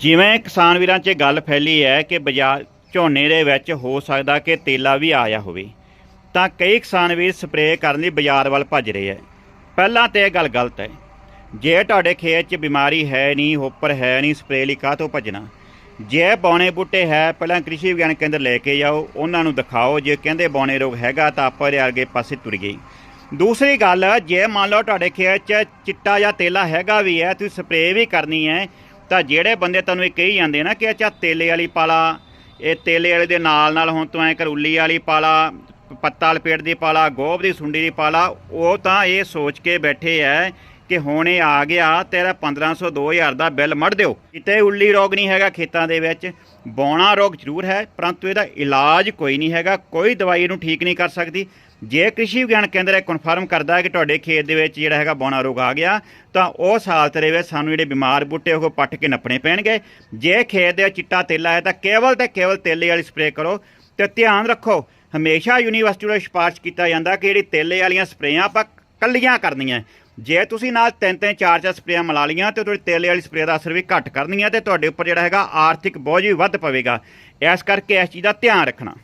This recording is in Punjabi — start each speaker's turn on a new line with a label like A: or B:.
A: ਜਿਵੇਂ ਕਿਸਾਨ ਵੀਰਾਂ 'ਚ ਗੱਲ ਫੈਲੀ ਹੈ ਕਿ ਬਾਜ਼ਾਰ ਝੋਨੇ ਦੇ ਵਿੱਚ ਹੋ ਸਕਦਾ ਕਿ ਤੇਲਾ ਵੀ ਆਇਆ ਹੋਵੇ, ਤਾਂ ਕਈ ਕਿਸਾਨ ਵੀਰ ਸਪਰੇਅ ਕਰਨ ਲਈ ਬਾਜ਼ਾਰ ਵੱਲ ਭੱਜ ਰਹੇ ਹੈ। ਪਹਿਲਾਂ ਤੇ ਇਹ ਗੱਲ ਗਲਤ ਹੈ। ਜੇ ਤੁਹਾਡੇ ਖੇਤ 'ਚ ਬਿਮਾਰੀ ਹੈ ਨਹੀਂ, ਹੋਪਰ ਹੈ ਨਹੀਂ, ਸਪਰੇਅ ਲਈ ਕਾਹ ਤੋਂ ਭੱਜਣਾ? ਜੇ ਬੌਣੇ ਬੂਟੇ ਹੈ, ਪਹਿਲਾਂ ਕ੍ਰਿਸ਼ੀ ਵਿਗਿਆਨ ਕੇਂਦਰ ਲੈ ਕੇ ਜਾਓ, ਉਹਨਾਂ ਨੂੰ ਦਿਖਾਓ, ਜੇ ਕਹਿੰਦੇ ਬੌਣੇ ਰੋਗ ਹੈਗਾ ਤਾਂ ਆਪਾਂ ਦੇ ਅਰਗੇ ਪਾਸੇ ਤੁਰ ਗਏ। ਦੂਸਰੀ ਗੱਲ, ਜੇ ਮੰਨ ਲਓ ਤੁਹਾਡੇ ਖੇਤ 'ਚ ਚਿੱਟਾ ਜਾਂ ਤੇਲਾ ਹੈਗਾ ਵੀ ਹੈ, ਤੁਸੀਂ ਸਪਰੇਅ ਵੀ ਕਰਨੀ ਹੈ ਤਾਂ ਜਿਹੜੇ ਬੰਦੇ ਤੁਹਾਨੂੰ ਇਹ ਕਹੀ ਜਾਂਦੇ ਨਾ ਕਿ ਅੱਛਾ ਤੇਲੇ ਵਾਲੀ ਪਾਲਾ, ਇਹ ਤੇਲੇ ਵਾਲੇ ਦੇ ਨਾਲ ਨਾਲ ਹੁਣ ਤੂੰ ਐ ਕਰੂਲੀ ਵਾਲੀ ਪਾਲਾ, ਪੱਤਾ ਲਪੇਟ ਦੀ ਪਾਲਾ, ਗੋਭ ਦੀ ਸੁੰਡੀ ਦੀ ਪਾਲਾ, ਉਹ ਤਾਂ ਇਹ ਸੋਚ ਕੇ ਬੈਠੇ ਐ ਕਿ ਹੁਣ ਇਹ ਆ ਗਿਆ, ਤੇਰਾ 1500 2000 ਦਾ ਬਿੱਲ ਮੜ ਦਿਓ। ਕਿਤੇ ਉੱਲੀ ਰੋਗ ਨਹੀਂ ਹੈਗਾ ਖੇਤਾਂ ਦੇ ਵਿੱਚ। ਬੌਣਾ ਰੋਗ ਜ਼ਰੂਰ ਹੈ, ਪਰੰਤੂ ਇਹਦਾ ਇਲਾਜ ਕੋਈ ਨਹੀਂ ਹੈਗਾ, ਕੋਈ ਦਵਾਈ ਇਹਨੂੰ ਠੀਕ ਨਹੀਂ ਕਰ ਸਕਦੀ। ਜੇ ਕ੍ਰਿਸ਼ੀ ਵਿਗਿਆਨ ਕੇਂਦਰ ਇਹ ਕਨਫਰਮ ਕਰਦਾ ਹੈ ਕਿ ਤੁਹਾਡੇ ਖੇਤ ਦੇ ਵਿੱਚ ਜਿਹੜਾ ਹੈਗਾ ਬੌਣਾ ਰੋਗ ਆ ਗਿਆ, ਤਾਂ ਉਹ ਹਾਲਤ ਦੇ ਵਿੱਚ ਸਾਨੂੰ ਜਿਹੜੇ ਬਿਮਾਰ ਬੂਟੇ ਉਹ ਪੱਟ ਕੇ ਨੱਪਣੇ ਪੈਣਗੇ। ਜੇ ਖੇਤ ਦੇ ਚਿੱਟਾ ਤੇਲਾ ਹੈ ਤਾਂ ਕੇਵਲ ਤੇ ਕੇਵਲ ਤੇਲੇ ਵਾਲੀ ਸਪਰੇਅ ਕਰੋ ਤੇ ਧਿਆਨ ਰੱਖੋ, ਹਮੇਸ਼ਾ ਯੂਨੀਵਰਸਿਟੀ ਵੱਲੋਂ ਸਿਫਾਰਿਸ਼ ਕੀਤਾ ਜਾਂਦਾ ਕਿ ਜਿਹੜੀ ਤੇਲੇ ਵਾਲੀਆਂ ਸਪਰੇਆਂ ਆਪਾਂ ਕੱਲੀਆਂ ਕਰਨੀਆਂ। ਜੇ ਤੁਸੀਂ ਨਾਲ ਤਿੰਨ ਤਿੰਨ, ਚਾਰ ਚਾਰ ਸਪਰੇਆਂ ਮਿਲਾ ਲੀਆਂ ਤੇ ਤੁਹਾਡੀ ਤੇਲੇ ਵਾਲੀ ਸਪਰੇਅ ਦਾ ਅਸਰ ਵੀ ਘੱਟ ਕਰਨੀ ਹੈ ਤੇ ਤੁਹਾਡੇ ਉੱਪਰ ਜਿਹੜਾ ਹੈਗਾ ਆਰਥਿਕ ਬੋਝ ਵੀ ਵੱਧ ਪਵੇਗਾ। ਇਸ ਕਰਕੇ ਇਸ ਚੀਜ਼ ਦਾ ਧਿਆਨ ਰੱਖਣਾ।